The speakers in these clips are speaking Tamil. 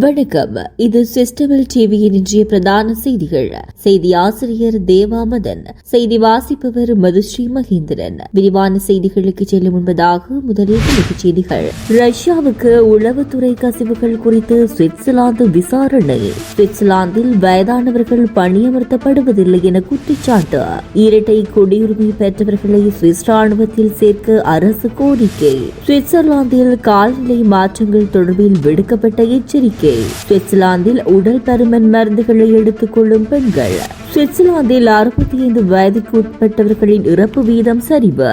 வணக்கம். இது சிஸ்டமில் டிவியின் இன்றைய பிரதான செய்திகள். செய்தி ஆசிரியர் தேவாமதன் செய்தி வாசிப்பவர் மதுஸ்ரீ மகேந்திரன். விரிவான செய்திகளுக்கு செல்லும் முன்பதாக முதலில் தலைப்புச் செய்திகள். ரஷ்யாவுக்கு உளவுத்துறை கசிவுகள் குறித்து சுவிட்சர்லாந்து விசாரணை. சுவிட்சர்லாந்தில் வயதானவர்கள் பணியமர்த்தப்படுவதில்லை என குற்றச்சாட்டு. இரட்டை குடியுரிமை பெற்றவர்களை சுவிஸ் ராணுவத்தில் சேர்க்க அரசு கோரிக்கை. சுவிட்சர்லாந்தில் காலநிலை மாற்றங்கள் தொடர்பில் விடுக்கப்பட்ட எச்சரிக்கை. சுவிட்சர்லாந்தில் உடல் பருமன் மருந்துகளை எடுத்துக் கொள்ளும் பெண்கள். சுவிட்சர்லாந்தில் அறுபத்தி ஐந்து வயதுக்கு உட்பட்டவர்களின் இறப்பு வீதம் சரிவு.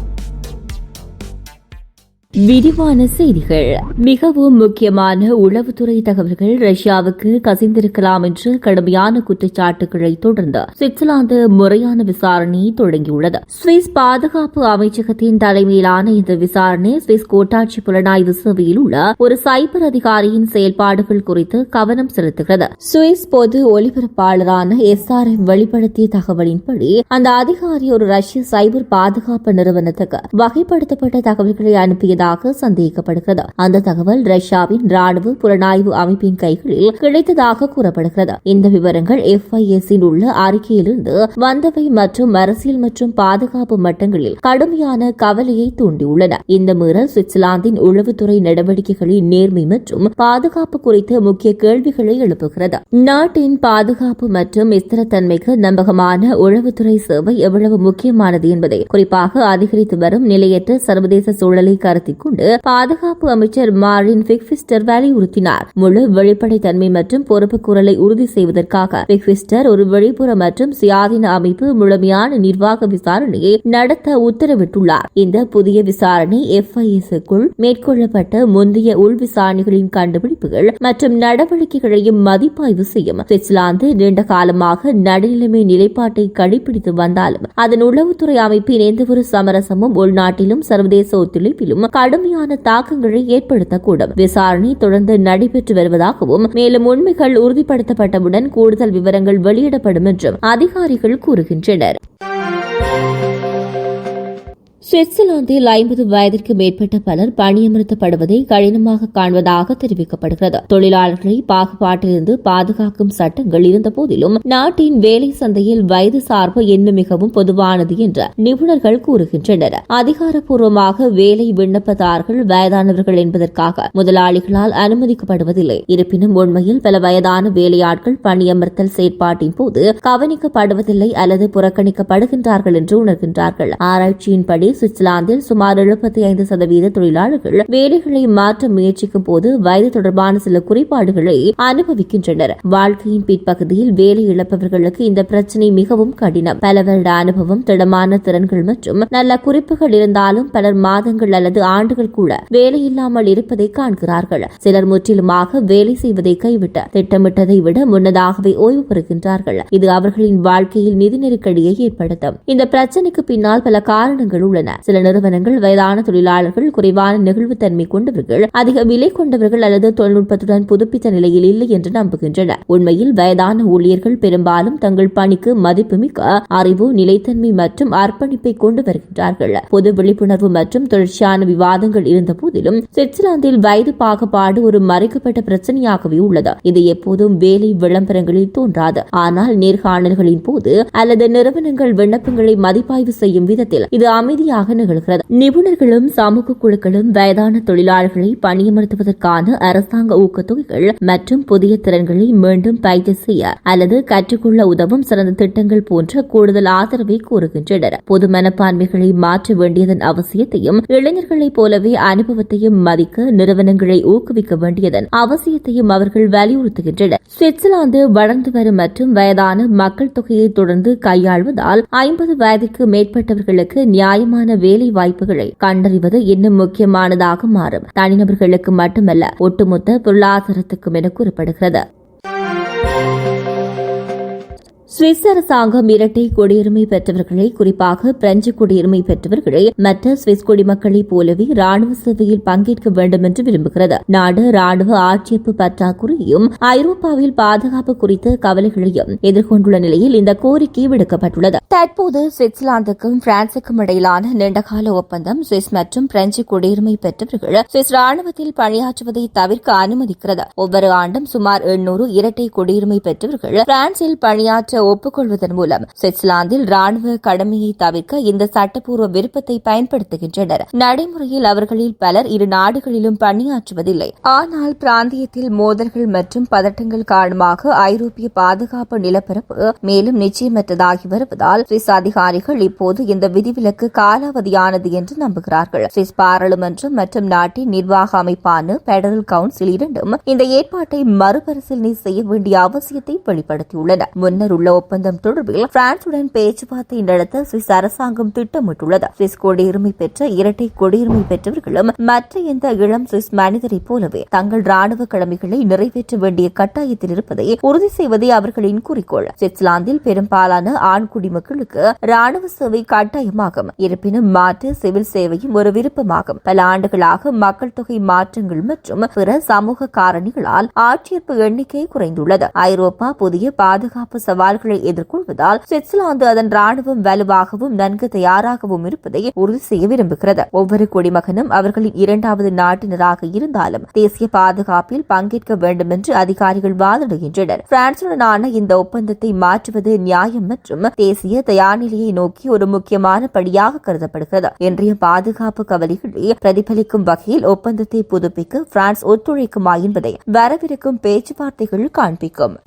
விரிவான செய்திகள். மிகவும் முக்கியமான உளவுத்துறை தகவல்கள் ரஷ்யாவுக்கு கசிந்திருக்கலாம் என்று கடுமையான குற்றச்சாட்டுகளை தொடர்ந்து சுவிட்சர்லாந்து முறையான விசாரணையை தொடங்கியுள்ளது. சுவிஸ் பாதுகாப்பு அமைச்சகத்தின் தலைமையிலான இந்த விசாரணை சுவிஸ் கூட்டாட்சி புலனாய்வு சேவையில் உள்ள ஒரு சைபர் அதிகாரியின் செயல்பாடுகள் குறித்து கவனம் செலுத்துகிறது. சுவிஸ் பொது ஒலிபரப்பாளரான எம் வெளிப்படுத்திய தகவலின்படி அந்த அதிகாரி ஒரு ரஷ்ய சைபர் பாதுகாப்பு நிறுவனத்துக்கு வகைப்படுத்தப்பட்ட தகவல்களை அனுப்பியது அனுப்பியதாக சந்தேகிக்கப்படுகிறது அந்த தகவல் ரஷ்யாவின் ராணுவ புலனாய்வு அமைப்பின் கைகளில் கிடைத்ததாக கூறப்படுகிறது. இந்த விவரங்கள் எஃப்ஐஎஸ் உள்ள அறிக்கையிலிருந்து வந்தவை மற்றும் அரசியல் மற்றும் பாதுகாப்பு மட்டங்களில் கடுமையான கவலையை தூண்டியுள்ளன. இந்த மீறல் சுவிட்சர்லாந்தின் உளவுத்துறை நடவடிக்கைகளின் நேர்மை மற்றும் பாதுகாப்பு குறித்து முக்கிய கேள்விகளை எழுப்புகிறது. நாட்டின் பாதுகாப்பு மற்றும் ஸ்திரத்தன்மைக்கு நம்பகமான உளவுத்துறை சேவை எவ்வளவு முக்கியமானது என்பதை குறிப்பாக அதிகரித்து வரும் நிலையற்ற சர்வதேச சூழலை கருத்தில் கொண்டு பாதுகாப்பு அமைச்சர் மாரின் பிக்ஃபிஸ்டர் வலியுறுத்தினார். முழு வெளிப்படைத்தன்மை மற்றும் பொறுப்பு குரலை உறுதி செய்வதற்காக பிக்ஃபிஸ்டர் ஒரு வெளிப்புற மற்றும் சுயாதீன அமைப்பு முழுமையான நிர்வாக விசாரணையை நடத்த உத்தரவிட்டுள்ளார். இந்த புதிய விசாரணை எஃப்ஐஎஸ்க்குள் மேற்கொள்ளப்பட்ட முந்தைய உள் விசாரணைகளின் கண்டுபிடிப்புகள் மற்றும் நடவடிக்கைகளையும் மதிப்பாய்வு செய்யும். சுவிட்சர்லாந்து நீண்ட காலமாக நடுநிலைமை நிலைப்பாட்டை கடைபிடித்து வந்தாலும் அதன் உளவுத்துறை அமைப்பின் எந்தவொரு சமரசமும் உள்நாட்டிலும் சர்வதேச ஒத்துழைப்பிலும் கடுமையான தாக்கங்களை ஏற்படுத்தக்கூடும். விசாரணை தொடர்ந்து நடைபெற்று வருவதாகவும் மேலும் உண்மைகள் உறுதிப்படுத்தப்பட்டவுடன் கூடுதல் விவரங்கள் வெளியிடப்படும் என்றும் அதிகாரிகள் கூறுகின்றனர். சுவிட்சர்லாந்தில் ஐம்பது வயதிற்கு மேற்பட்ட பலர் பணியமர்த்தப்படுவதை கடினமாக காண்பதாக தெரிவிக்கப்படுகிறது. தொழிலாளர்களை பாகுபாட்டிலிருந்து பாதுகாக்கும் சட்டங்கள் இருந்த போதிலும் நாட்டின் வேலை சந்தையில் வயது சார்பு இன்னும் மிகவும் பொதுவானது என்று நிபுணர்கள் கூறுகின்றனர். அதிகாரப்பூர்வமாக வேலை விண்ணப்பதாரர்கள் வயதானவர்கள் என்பதற்காக முதலாளிகளால் அனுமதிக்கப்படுவதில்லை. இருப்பினும் உண்மையில் பல வயதான வேலையாட்கள் பணியமர்த்தல் செயற்பாட்டின் போது கவனிக்கப்படுவதில்லை அல்லது புறக்கணிக்கப்படுகின்றார்கள் என்று உணர்கின்றார்கள். ஆராய்ச்சியின்படி சுவிட்சர்லாந்தில் சுமார் எழுபத்தி ஐந்து சதவீத தொழிலாளர்கள் வேலைகளை மாற்ற முயற்சிக்கும் போது வயது தொடர்பான சில குறைபாடுகளை அனுபவிக்கின்றனர். வாழ்க்கையின் பிற்பகுதியில் வேலை இழப்பவர்களுக்கு இந்த பிரச்சனை மிகவும் கடினம். பல வருட அனுபவம் திடமான திறன்கள் மற்றும் நல்ல குறிப்புகள் இருந்தாலும் பலர் மாதங்கள் அல்லது ஆண்டுகள் கூட வேலை இல்லாமல் இருப்பதை காண்கிறார்கள். சிலர் முற்றிலுமாக வேலை செய்வதை கைவிட்டு திட்டமிட்டதை விட முன்னதாகவே ஓய்வு பெறுகின்றார்கள். இது அவர்களின் வாழ்க்கையில் நிதி நெருக்கடியை ஏற்படுத்தும். இந்த பிரச்சனைக்கு பின்னால் பல காரணங்கள் உள்ளன. சில நிறுவனங்கள் வயதான தொழிலாளர்கள் குறைவான நெகிழ்வுத்தன்மை கொண்டவர்கள் அதிக விலை கொண்டவர்கள் அல்லது தொழில்நுட்பத்துடன் புதுப்பித்த நிலையில் இல்லை என்று நம்புகின்றன உண்மையில் வயதான ஊழியர்கள் பெரும்பாலும் தங்கள் பணிக்கு மதிப்புமிக்க அறிவு நிலைத்தன்மை மற்றும் அர்ப்பணிப்பை கொண்டு வருகின்றார்கள். பொது விழிப்புணர்வு மற்றும் தொடர்ச்சியான விவாதங்கள் இருந்த போதிலும் சுவிட்சர்லாந்தில் வயது பாகுபாடு ஒரு மறைக்கப்பட்ட பிரச்சனையாகவே உள்ளது. இது எப்போதும் வேலை விளம்பரங்களில் தோன்றாது. ஆனால் நேர்காணல்களின் போது அல்லது நிறுவனங்கள் விண்ணப்பங்களை மதிப்பாய்வு செய்யும் விதத்தில் இது அமைதியாக முழுமையாக நிகழ்கிறது. நிபுணர்களும் சமூக குழுக்களும் வயதான தொழிலாளர்களை பணியமர்த்துவதற்கான அரசாங்க ஊக்கத்தொகைகள் மற்றும் புதிய திறன்களை மீண்டும் பயிற்சி செய்ய அல்லது கற்றுக்கொள்ள உதவும் சிறந்த திட்டங்கள் போன்ற கூடுதல் ஆதரவை கூறுகின்றனர். பொது மனப்பான்மைகளை மாற்ற வேண்டியதன் அவசியத்தையும் இளைஞர்களைப் போலவே அனுபவத்தையும் மதிக்க நிறுவனங்களை ஊக்குவிக்க வேண்டியதன் அவசியத்தையும் அவர்கள் வலியுறுத்துகின்றனர். சுவிட்சர்லாந்து வளர்ந்து வரும் மற்றும் வயதான மக்கள் தொகையை தொடர்ந்து கையாள்வதால் ஐம்பது வயதுக்கு மேற்பட்டவர்களுக்கு நியாயமான வேலை வாய்ப்புகளை கண்டறிவது இன்னும் முக்கியமானதாக மாறும். தனிநபர்களுக்கு மட்டுமல்ல ஒட்டுமொத்த பொருளாதாரத்துக்கும் என கூறப்படுகிறது. சுவிஸ் அரசாங்கம் இரட்டை குடியுரிமை பெற்றவர்களை குறிப்பாக பிரெஞ்சு குடியுரிமை பெற்றவர்களை மற்ற சுவிஸ் குடிமக்களைப் போலவே ராணுவ சேவையில் பங்கேற்க வேண்டும் என்று விரும்புகிறது. நாடு ராணுவ ஆட்சேர்ப்பு பற்றாக்குறையும் ஐரோப்பாவில் பாதுகாப்பு குறித்த கவலைகளையும் எதிர்கொண்டுள்ள நிலையில் இந்த கோரிக்கை விடுக்கப்பட்டுள்ளது. தற்போது சுவிட்சர்லாந்துக்கும் பிரான்சுக்கும் இடையிலான நீண்டகால ஒப்பந்தம் சுவிஸ் மற்றும் பிரெஞ்சு குடியுரிமை பெற்றவர்கள் சுவிஸ் ராணுவத்தில் பணியாற்றுவதை தவிர்க்க அனுமதிக்கிறது. ஒவ்வொரு ஆண்டும் சுமார் எண்ணூறு இரட்டை குடியுரிமை பெற்றவர்கள் பிரான்சில் பணியாற்ற ஒப்புக்கொள்வதன் மூலம் சுவிட்சர்லாந்தில் ராணுவ கடமையை தவிர்க்க இந்த சட்டப்பூர்வ விருப்பத்தை பயன்படுத்துகின்றனர். நடைமுறையில் அவர்களில் பலர் இரு நாடுகளிலும் பணியாற்றுவதில்லை. ஆனால் பிராந்தியத்தில் மோதல்கள் மற்றும் பதட்டங்கள் காரணமாக ஐரோப்பிய பாதுகாப்பு நிலப்பரப்பு மேலும் நிச்சயமற்றதாகி வருவதால் சுவிஸ் அதிகாரிகள் இப்போது இந்த விதிவிலக்கு காலாவதியானது என்று நம்புகிறார்கள். சுவிஸ் பாராளுமன்றம் மற்றும் நாட்டின் நிர்வாக அமைப்பான பெடரல் கவுன்சில் இரண்டும் இந்த ஏற்பாட்டை மறுபரிசீலனை செய்ய வேண்டிய அவசியத்தை வெளிப்படுத்தியுள்ளன. முன்னர் உள்ள ஒப்பந்தம் தொடர்பில் பிரான்சுடன் பேச்சுவார்த்தை நடத்த சுவிஸ் அரசாங்கம் திட்டமிட்டுள்ளது. சுவிஸ் குடியுரிமை பெற்ற இரட்டை குடியுரிமை பெற்றவர்களும் மற்ற எந்த இளம் சுவிஸ் மனிதரைப் போலவே தங்கள் ராணுவ கடமைகளை நிறைவேற்ற வேண்டிய கட்டாயத்தில் இருப்பதை உறுதி செய்வதே அவர்களின் குறிக்கோள். சுவிட்சர்லாந்தில் பெரும்பாலான ஆண் குடிமக்களுக்கு ராணுவ சேவை கட்டாயமாகும். இருப்பினும் மாற்று சிவில் சேவையும் ஒரு விருப்பமாகும். பல ஆண்டுகளாக மக்கள் தொகை மாற்றங்கள் மற்றும் பிற சமூக காரணிகளால் ஆட்சேர்ப்பு எண்ணிக்கை குறைந்துள்ளது. ஐரோப்பா புதிய பாதுகாப்பு சவால்கள் எதிர்கொள்வதால் சுவிட்சர்லாந்து அதன் ராணுவம் வலுவாகவும் நன்கு தயாராகவும் இருப்பதை உறுதி செய்ய விரும்புகிறது. ஒவ்வொரு குடிமகனும் அவர்களின் இரண்டாவது நாட்டினராக இருந்தாலும் தேசிய பாதுகாப்பில் பங்கேற்க வேண்டும் என்று அதிகாரிகள் வாதிடுகின்றனர். பிரான்சுடனான இந்த ஒப்பந்தத்தை மாற்றுவது நியாயம் மற்றும் தேசிய தயார்நிலையை நோக்கி ஒரு முக்கியமான படியாக கருதப்படுகிறது. இன்றைய பாதுகாப்பு கவலைகளை பிரதிபலிக்கும் வகையில் ஒப்பந்தத்தை புதுப்பிக்க பிரான்ஸ் ஒத்துழைக்குமா என்பதை வரவிருக்கும் பேச்சுவார்த்தைகள் காண்பிக்கும்.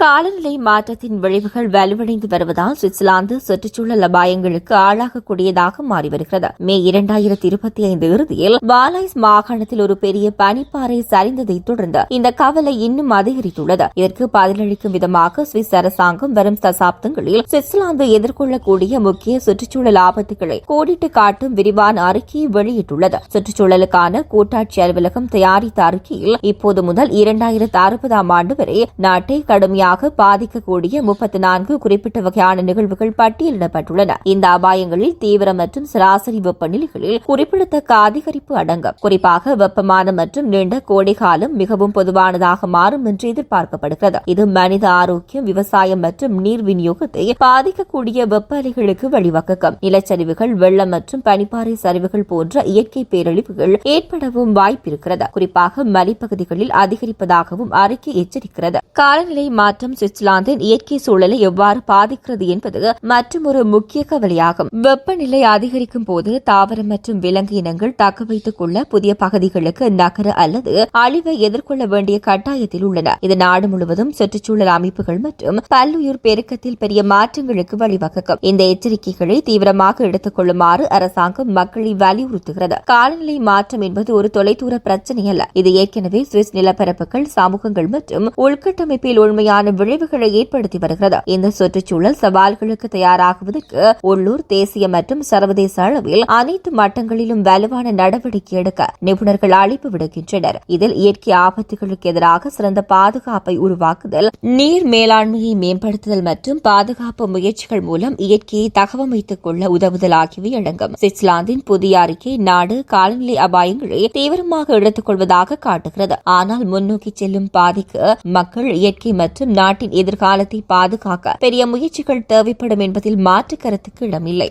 காலநிலை மாற்றத்தின் விளைவுகள் வலுவடைந்து வருவதால் சுவிட்சர்லாந்து சுற்றுச்சூழல் அபாயங்களுக்கு ஆளாகக்கூடியதாக மாறி வருகிறது. மே இரண்டாயிரத்தி இருபத்தி ஐந்து இறுதியில் வாலாய்ஸ் மாகாணத்தில் ஒரு பெரிய பனிப்பாறை சரிந்ததை தொடர்ந்து இந்த கவலை இன்னும் அதிகரித்துள்ளது. இதற்கு பதிலளிக்கும் விதமாக சுவிஸ் அரசாங்கம் வரும் தசாப்தங்களில் சுவிட்சர்லாந்து எதிர்கொள்ளக்கூடிய முக்கிய சுற்றுச்சூழல் ஆபத்துகளை கோடிட்டு காட்டும் விரிவான அறிக்கையை வெளியிட்டுள்ளது. சுற்றுச்சூழலுக்கான கூட்டாட்சி அலுவலகம் தயாரித்த அறிக்கையில் இப்போது முதல் இரண்டாயிரத்து அறுபதாம் ஆண்டு வரை நாட்டை கடுமையாக கடுமையாக பாதிக்கக்கூடிய முப்பத்தி நான்கு குறிப்பிட்ட வகையான நிகழ்வுகள் பட்டியலிடப்பட்டுள்ளன. இந்த அபாயங்களில் தீவிர மற்றும் சராசரி வெப்பநிலைகளில் குறிப்பிடத்தக்க அதிகரிப்பு அடங்கும். குறிப்பாக வெப்பமான மற்றும் நீண்ட கோடைகாலம் மிகவும் பொதுவானதாக மாறும் என்று எதிர்பார்க்கப்படுகிறது. இது மனித ஆரோக்கியம் விவசாயம் மற்றும் நீர் விநியோகத்தை பாதிக்கக்கூடிய வெப்ப அலைகளுக்கு வழிவகுக்கும். நிலச்சரிவுகள் வெள்ளம் மற்றும் பனிப்பாறை சரிவுகள் போன்ற இயற்கை பேரழிவுகள் ஏற்படவும் வாய்ப்பிருக்கிறது. குறிப்பாக மலைப்பகுதிகளில் அதிகரிப்பதாகவும் அறிக்கை எச்சரிக்கிறது. காலநிலை மாற்ற மற்றும் சுவிட்சர்லாந்தின் இயற்கை சூழலை எவ்வாறு பாதிக்கிறது என்பது மற்றும் ஒரு முக்கிய கவலையாகும். வெப்பநிலை அதிகரிக்கும் போது தாவரம் மற்றும் விலங்கு இனங்கள் தக்க வைத்துக் கொள்ள புதிய பகுதிகளுக்கு நகர அல்லது அழிவை எதிர்கொள்ள வேண்டிய கட்டாயத்தில் உள்ளன. இது நாடு முழுவதும் சுற்றுச்சூழல் அமைப்புகள் மற்றும் பல்லுயிர் பெருக்கத்தில் பெரிய மாற்றங்களுக்கு வழிவகுக்கும். இந்த எச்சரிக்கைகளை தீவிரமாக எடுத்துக் கொள்ளுமாறு அரசாங்கம் மக்களை வலியுறுத்துகிறது. காலநிலை மாற்றம் என்பது ஒரு தொலைதூர பிரச்சனை அல்ல இது ஏற்கனவே சுவிஸ் நிலப்பரப்புகள் சமூகங்கள் மற்றும் உள்கட்டமைப்பில் உண்மையான விளைவுகளை ஏற்படுத்தி வருகிறது. இந்த சுற்றுச்சூழல் சவால்களுக்கு தயாராகுவதற்கு உள்ளூர் தேசிய மற்றும் சர்வதேச அளவில் அனைத்து மட்டங்களிலும் வலுவான நடவடிக்கை எடுக்க நிபுணர்கள் அழைப்பு விடுக்கின்றனர். இதில் இயற்கை ஆபத்துகளுக்கு எதிராக சிறந்த பாதுகாப்பை உருவாக்குதல் நீர் மேலாண்மையை மேம்படுத்துதல் மற்றும் பாதுகாப்பு முயற்சிகள் மூலம் இயற்கையை தகவமைத்துக் கொள்ள உதவுதல் ஆகியவை அடங்கும். சுவிட்சர்லாந்தின் புதிய அறிக்கை நாடு காலநிலை அபாயங்களை தீவிரமாக எடுத்துக் கொள்வதாக காட்டுகிறது. ஆனால் முன்னோக்கி செல்லும் பாதைக்கு மக்கள் இயற்கை மற்றும் நாட்டின் எதிர்காலத்தை பாதுகாக்க பெரிய முயற்சிகள் தேவைப்படும் என்பதில் மாற்று கருத்துக்கு இடமில்லை.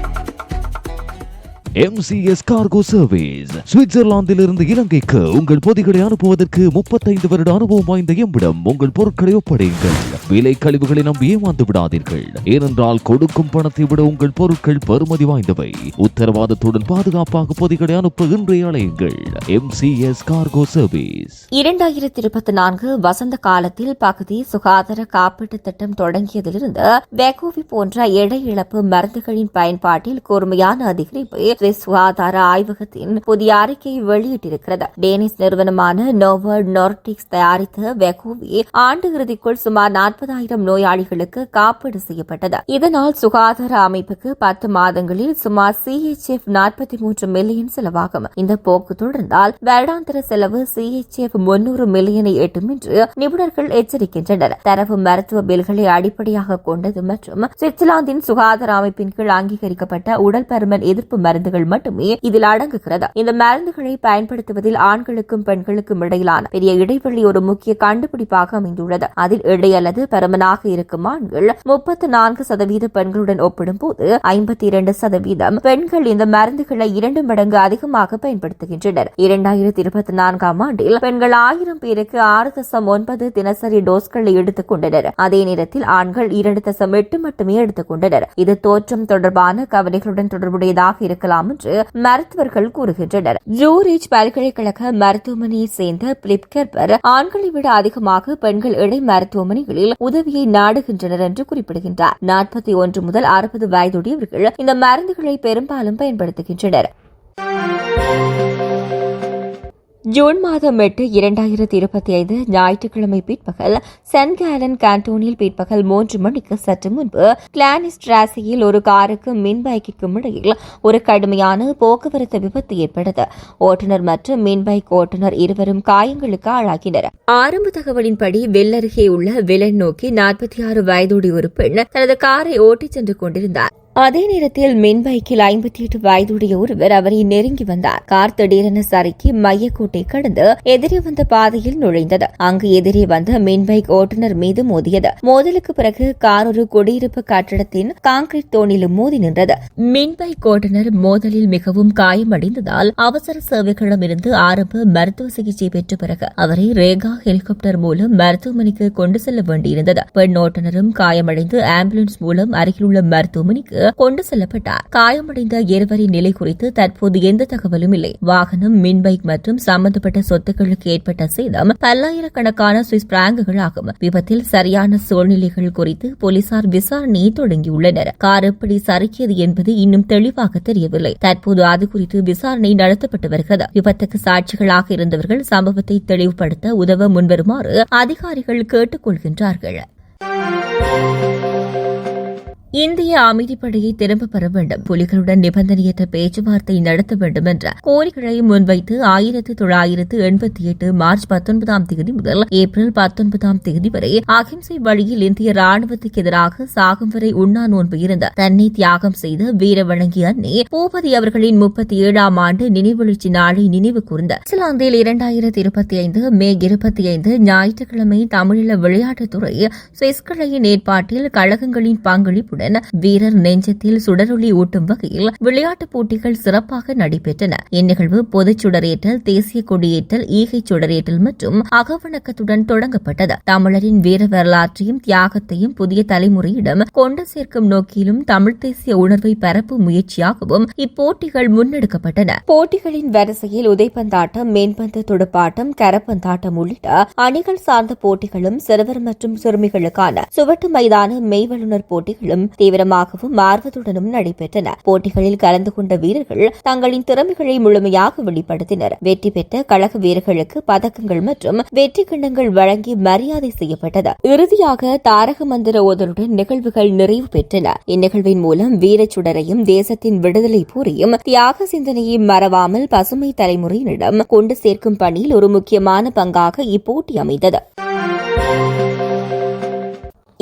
எம்சிஎஸ் கார்கோ சர்வீஸ் சுவிட்சர்லாந்திலிருந்து இலங்கைக்கு உங்கள் பொதிகளை அனுப்புவதற்கு முப்பத்தைந்து வருட அனுபவம் வாய்ந்த எம்மிடம் உங்கள் பொருட்களை ஒப்படையுங்கள். விலை கழிவுகளை நம்பி ஏமாந்து விடாதீர்கள். ஏனென்றால் கொடுக்கும் பணத்தை விட உங்கள் பொருட்கள் பெறுமதி வாய்ந்தவை. உத்தரவாதத்துடன் பாதுகாப்பாக பொதிகளை அனுப்ப இன்றைய அலையுங்கள். எம்சிஎஸ் கார்கோ சர்வீஸ் இரண்டாயிரத்தி இருபத்தி நான்கு வசந்த காலத்தில் பகுதி சுகாதார காப்பீட்டு திட்டம் தொடங்கியதிலிருந்து வெகோவி போன்ற எடை இழப்பு மருந்துகளின் பயன்பாட்டில் கூர்மையான அதிகரிப்பு சுவிஸ் சுகாதார ஆய்வகத்தின் புதிய அறிக்கையை வெளியிட்டிருக்கிறது. டேனிஸ் நிறுவனமான நோவர்ட் நோர்டிக்ஸ் தயாரித்த வெகோவி ஆண்டு இறுதிக்குள் சுமார் நாற்பதாயிரம் நோயாளிகளுக்கு காப்பீடு செய்யப்பட்டது. இதனால் சுகாதார அமைப்புக்கு பத்து மாதங்களில் சுமார் சிஹெச்எஃப் நாற்பத்தி மூன்று மில்லியன் செலவாகும். இந்த போக்கு தொடர்ந்தால் வருடாந்திர செலவு சிஎச்எஃப் முன்னூறு மில்லியனை எட்டும் என்று நிபுணர்கள் எச்சரிக்கின்றனர். தரவு மருத்துவ பில்களை அடிப்படையாக கொண்டது மற்றும் சுவிட்சர்லாந்தின் சுகாதார அமைப்பின் கீழ் அங்கீகரிக்கப்பட்ட உடல் பருமன் எதிர்ப்பு மருந்து மருந்துகள் மட்டுமே இதில் அடங்குகிறது. இந்த மருந்துகளை பயன்படுத்துவதில் ஆண்களுக்கும் பெண்களுக்கும் இடையிலான பெரிய இடைவெளி ஒரு முக்கிய கண்டுபிடிப்பாக அமைந்துள்ளது. அதில் இடை அல்லது பருமனாக இருக்கும் ஆண்கள் முப்பத்தி நான்கு சதவீத பெண்களுடன் ஒப்பிடும்போது ஐம்பத்தி இரண்டு சதவீதம் பெண்கள் இந்த மருந்துகளை இரண்டு மடங்கு அதிகமாக பயன்படுத்துகின்றனர். இரண்டாயிரத்தி இருபத்தி நான்காம் ஆண்டில் பெண்கள் ஆயிரம் பேருக்கு ஆறு தசம் ஒன்பது தினசரி டோஸ்களை எடுத்துக் கொண்டனர். அதே நேரத்தில் ஆண்கள் இரண்டு தசம் எட்டு மட்டுமே எடுத்துக் கொண்டனர். இது தோற்றம் தொடர்பான கவலைகளுடன் தொடர்புடையதாக இருக்கலாம். என்று மருத்துவர்கள் கூறுகின்றனர். ஜூரிச் பல்கலைக்கழக மருத்துவமனையை சேர்ந்த பிலிப் கெர்பர் ஆண்களை விட அதிகமாக பெண்கள் இடை மருத்துவமனைகளில் உதவியை நாடுகின்றனர் என்று குறிப்பிடுகின்றார். நாற்பத்தி ஒன்று முதல் அறுபது வயதுடையவர்கள் இந்த மருந்துகளை பெரும்பாலும் பயன்படுத்துகின்றனர். ஜூன் மாதம் எட்டு இரண்டாயிரத்தி இருபத்தி ஐந்து ஞாயிற்றுக்கிழமை பிற்பகல் சென்ட் கேலன் கேண்டோனில் பிற்பகல் மூன்று மணிக்கு சற்று முன்பு கிளானிஸ் ராசியில் ஒரு காருக்கு மின் பைக்கிற்கும் இடையில் ஒரு கடுமையான போக்குவரத்து விபத்து ஏற்பட்டது. ஓட்டுநர் மற்றும் மின் பைக் ஓட்டுநர் இருவரும் காயங்களுக்கு ஆளாகினர். ஆரம்ப தகவலின்படி வெள்ளருகே உள்ள விலன் நோக்கி நாற்பத்தி ஆறு வயதுடைய ஒரு பெண் தனது காரை ஓட்டிச் சென்று கொண்டிருந்தார். அதே நேரத்தில் மின் பைக்கில் ஐம்பத்தி எட்டு வயதுடைய ஒருவர் அவரை நெருங்கி வந்தார். கார் திடீரென சறுக்கி மையக்கோட்டை கடந்து எதிரே வந்த பாதையில் நுழைந்தது. அங்கு எதிரே வந்த மின் பைக் ஓட்டுநர் மீது மோதியது. மோதலுக்கு பிறகு கார் ஒரு குடியிருப்பு கட்டடத்தின் கான்கிரீட் தோணிலும் மோதி நின்றது. மின் பைக் ஓட்டுநர் மோதலில் மிகவும் காயமடைந்ததால் அவசர சேவைகளிடமிருந்து ஆரம்ப மருத்துவ சிகிச்சை பெற்ற பிறகு அவரை ரேகா ஹெலிகாப்டர் மூலம் மருத்துவமனைக்கு கொண்டு செல்ல வேண்டியிருந்தது. பெண் ஓட்டுநரும் காயமடைந்து ஆம்புலன்ஸ் மூலம் அருகிலுள்ள மருத்துவமனைக்கு கொண்டு செல்லப்பட்டார். காயமடைந்த இருவரின் நிலை குறித்து தற்போது எந்த தகவலும் இல்லை. வாகனம் மின் பைக் மற்றும் சம்பந்தப்பட்ட சொத்துக்களுக்கு ஏற்பட்ட சேதம் பல்லாயிரக்கணக்கான சுவிஸ் பிராங்குகள் ஆகும். விபத்தில் சரியான சூழ்நிலைகள் குறித்து போலீசார் விசாரணையை தொடங்கியுள்ளனர். கார் எப்படி சறுக்கியது என்பது இன்னும் தெளிவாக தெரியவில்லை. தற்போது அது குறித்து விசாரணை நடத்தப்பட்டு வருகிறது. விபத்துக்கு சாட்சிகளாக இருந்தவர்கள் சம்பவத்தை தெளிவுபடுத்த உதவ முன்வருமாறு அதிகாரிகள் கேட்டுக் கொள்கின்றார்கள் இந்திய அமைதிப்படையை திரும்பப் பெற வேண்டும். புலிகளுடன் நிபந்தனையற்ற பேச்சுவார்த்தை நடத்த வேண்டும் என்ற கோரிக்கையை முன்வைத்து ஆயிரத்தி தொள்ளாயிரத்து எண்பத்தி எட்டு மார்ச் பத்தொன்பதாம் தேதி முதல் ஏப்ரல் பத்தொன்பதாம் தேதி வரை அகிம்சை வழியில் இந்திய ராணுவத்துக்கு எதிராக சாகும் வரை உண்ணா நோன்பு இருந்த தன்னை தியாகம் செய்த வீர வணங்கி அன்னை பூபதி அவர்களின் முப்பத்தி ஏழாம் ஆண்டு நினைவெழுச்சி நாளை நினைவு கூர்ந்த சிலாந்தில் இரண்டாயிரத்தி இருபத்தி ஐந்து மே இருபத்தி ஐந்து ஞாயிற்றுக்கிழமை தமிழீழ விளையாட்டுத்துறை சுவிஸ்கலையின் ஏற்பாட்டில் கழகங்களின் பங்களிப்புடன் வீரர் நெஞ்சத்தில் சுடரொளி ஊட்டும் வகையில் விளையாட்டுப் போட்டிகள் சிறப்பாக நடைபெற்றன. இந்நிகழ்வு பொதுச் சுடரேற்றல் தேசிய கொடியேற்றல் ஈகை சுடரேற்றல் மற்றும் அகவணக்கத்துடன் தொடங்கப்பட்டது. தமிழரின் வீர வரலாற்றையும் தியாகத்தையும் புதிய தலைமுறையிடம் கொண்டு சேர்க்கும் நோக்கிலும் தமிழ் தேசிய உணர்வை பரப்பும் முயற்சியாகவும் இப்போட்டிகள் முன்னெடுக்கப்பட்டன. போட்டிகளின் வரிசையில் உதைப்பந்தாட்டம் மேன்பந்து துடுப்பாட்டம் கரப்பந்தாட்டம் உள்ளிட்ட அணிகள் சார்ந்த போட்டிகளும் சிறுவர் மற்றும் சிறுமிகளுக்கான சுவட்டு மைதான மெய்வல்லுநர் போட்டிகளும் தீவிரமாகவும் ஆர்வத்துடனும் நடைபெற்றன போட்டிகளில் கலந்து கொண்ட வீரர்கள் தங்களின் திறமைகளை முழுமையாக வெளிப்படுத்தினர். வெற்றி பெற்ற கழக வீரர்களுக்கு பதக்கங்கள் மற்றும் வெற்றி கிண்ணங்கள் வழங்கி மரியாதை செய்யப்பட்டது. இறுதியாக தாரக மந்திர ஓதலுடன் நிகழ்வுகள் நிறைவு பெற்றன. இந்நிகழ்வின் மூலம் வீரச்சுடரையும் தேசத்தின் விடுதலை போரையும் தியாக சிந்தனையை மறவாமல் பசுமை தலைமுறையினரிடம் கொண்டு சேர்க்கும் பணியில் ஒரு முக்கியமான பங்காக இப்போட்டி அமைந்தது.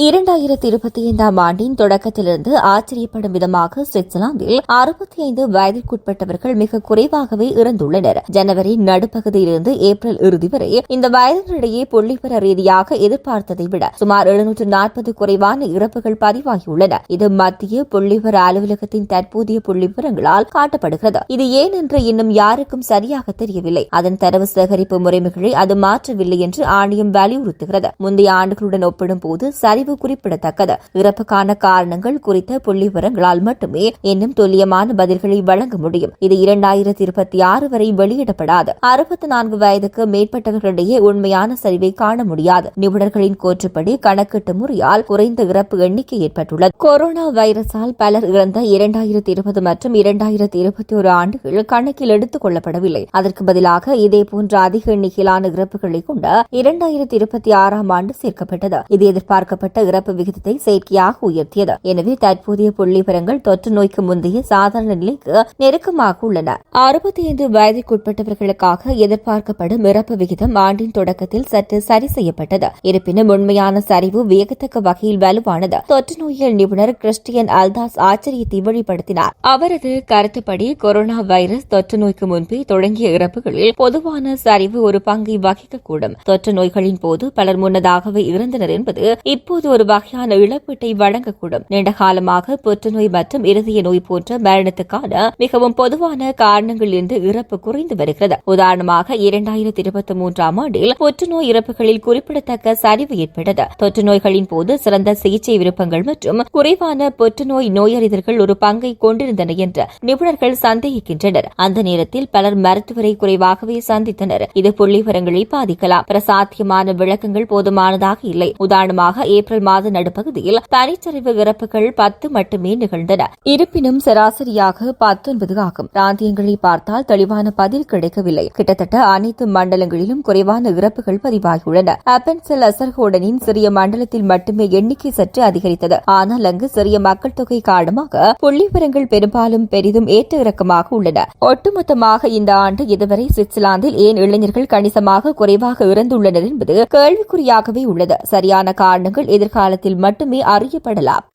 இரண்டாயிரத்தி இருபத்தி ஐந்தாம் ஆண்டின் தொடக்கத்திலிருந்து ஆச்சரியப்படும் விதமாக சுவிட்சர்லாந்தில் அறுபத்தி ஐந்து வயதிற்குட்பட்டவர்கள் மிக குறைவாகவே இறந்துள்ளனர். ஜனவரி நடுப்பகுதியிலிருந்து ஏப்ரல் இறுதி வரை இந்த வயதினிடையே புள்ளிபெற ரீதியாக எதிர்பார்த்ததை விட சுமார் எழுநூற்று நாற்பது குறைவான இறப்புகள் பதிவாகியுள்ளன. இது மத்திய புள்ளிபெற அலுவலகத்தின் தற்போதைய புள்ளிபெறங்களால் காட்டப்படுகிறது. இது ஏனென்று இன்னும் யாருக்கும் சரியாக தெரியவில்லை. அதன் தரவு சேகரிப்பு முறைமைகளை அது மாற்றவில்லை என்று ஆணையம் வலியுறுத்துகிறது. முந்தைய ஆண்டுகளுடன் ஒப்பிடும்போது சரிவு குறிப்பிடத்தக்கது. இறப்புக்கான காரணங்கள் குறித்த புள்ளிவிவரங்களால் மட்டுமே இன்னும் துல்லியமான பதில்களை வழங்க முடியும். இது இரண்டாயிரத்தி இருபத்தி ஆறு வரை வெளியிடப்படாது. அறுபத்தி நான்கு வயதுக்கு மேற்பட்டவர்களிடையே உண்மையான சரிவை காண முடியாது. நிபுணர்களின் கூற்றுப்படி கணக்கிட்டு முறையால் குறைந்த இறப்பு எண்ணிக்கை ஏற்பட்டுள்ளது. கொரோனா வைரஸால் பலர் இறந்த இரண்டாயிரத்தி இருபது மற்றும் இரண்டாயிரத்தி இருபத்தி ஒரு ஆண்டுகள் கணக்கில் எடுத்துக் கொள்ளப்படவில்லை. அதற்கு பதிலாக இதேபோன்ற அதிக எண்ணிக்கையிலான இறப்புகளை கொண்ட இரண்டாயிரத்தி இருபத்தி ஆறாம் ஆண்டு சேர்க்கப்பட்டது. இது எதிர்பார்க்கப்பட்ட இறப்பு விகிதத்தை செயற்கையாக உயர்த்தியது. எனவே தற்போதைய புள்ளிவரங்கள் தொற்று நோய்க்கு முந்தைய சாதாரண நிலைக்கு நெருக்கமாக உள்ளன. அறுபத்தி ஐந்து வயதிற்குட்பட்டவர்களுக்காக எதிர்பார்க்கப்படும் இறப்பு விகிதம் ஆண்டின் தொடக்கத்தில் சற்று சரி செய்யப்பட்டது. இருப்பினும் உண்மையான சரிவு வியக்கத்தக்க வகையில் வலுவானது. தொற்று நோயியல் நிபுணர் கிறிஸ்டியன் அல்தாஸ் ஆச்சரியத்தை வெளிப்படுத்தினார். அவரது கருத்துப்படி கொரோனா வைரஸ் தொற்று நோய்க்கு முன்பே தொடங்கிய இறப்புகளில் பொதுவான சரிவு ஒரு பங்கை வகிக்கக்கூடும். தொற்று நோய்களின் போது பலர் முன்னதாகவே இறந்தனர் என்பது இப்போது ஒரு வகையான இழப்பீட்டை வழங்கக்கூடும். நீண்ட காலமாக புற்றுநோய் மற்றும் இருதய நோய் போன்ற மரணத்துக்கான மிகவும் பொதுவான காரணங்கள் இருந்து இறப்பு குறைந்து வருகிறது. உதாரணமாக இரண்டாயிரத்தி இருபத்தி மூன்றாம் ஆண்டில் புற்றுநோய் இறப்புகளில் குறிப்பிடத்தக்க சரிவு ஏற்பட்டது. தொற்று நோய்களின் போது சிறந்த சிகிச்சை விருப்பங்கள் மற்றும் குறைவான புற்றுநோய் நோயறிதல்கள் ஒரு பங்கை கொண்டிருந்தன என்று நிபுணர்கள் சந்தேகிக்கின்றனர். அந்த நேரத்தில் பலர் மருத்துவரை குறைவாகவே சந்தித்தனர். இது புள்ளிவரங்களை பாதிக்கலாம். பிரசாத்தியமான விளக்கங்கள் போதுமானதாக இல்லை. உதாரணமாக ஏப்ரல் ஏப்ரல் மாத நடுப்பகுதியில் பனிச்சரிவு இறப்புகள் பத்து மட்டுமே நிகழ்ந்தன. இருப்பினும் சராசரியாக பத்தொன்பது ஆகும். பிராந்தியங்களை பார்த்தால் தெளிவான பதில் கிடைக்கவில்லை. கிட்டத்தட்ட அனைத்து மண்டலங்களிலும் குறைவான இறப்புகள் பதிவாகியுள்ளன. அப்பென்செல் அசர்ஹோடனின் சிறிய மண்டலத்தில் மட்டுமே எண்ணிக்கை சற்று அதிகரித்தது. ஆனால் அங்கு சிறிய மக்கள் தொகை காரணமாக புள்ளிவிவரங்கள் பெரும்பாலும் பெரிதும் ஏற்ற இறக்கமாக உள்ளன. ஒட்டுமொத்தமாக இந்த ஆண்டு இதுவரை சுவிட்சர்லாந்தில் ஏன் இளைஞர்கள் கணிசமாக குறைவாக இறந்துள்ளனர் என்பது கேள்விக்குறியாகவே உள்ளது. சரியான காரணங்கள் எதிர்காலத்தில் மட்டுமே அறியப்படலாம்.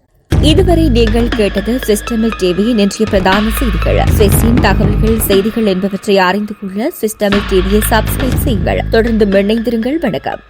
இதுவரை நீங்கள் கேட்டது சிஸ்டமிக் டிவியின் இன்றைய பிரதான செய்திகள். சுவிஸின் தகவல்கள் செய்திகள் என்பவற்றை அறிந்து கொள்ள சிஸ்டமிக் டிவியை சப்ஸ்கிரைப் செய்யுங்கள். தொடர்ந்து இணைந்திருங்கள் வணக்கம்.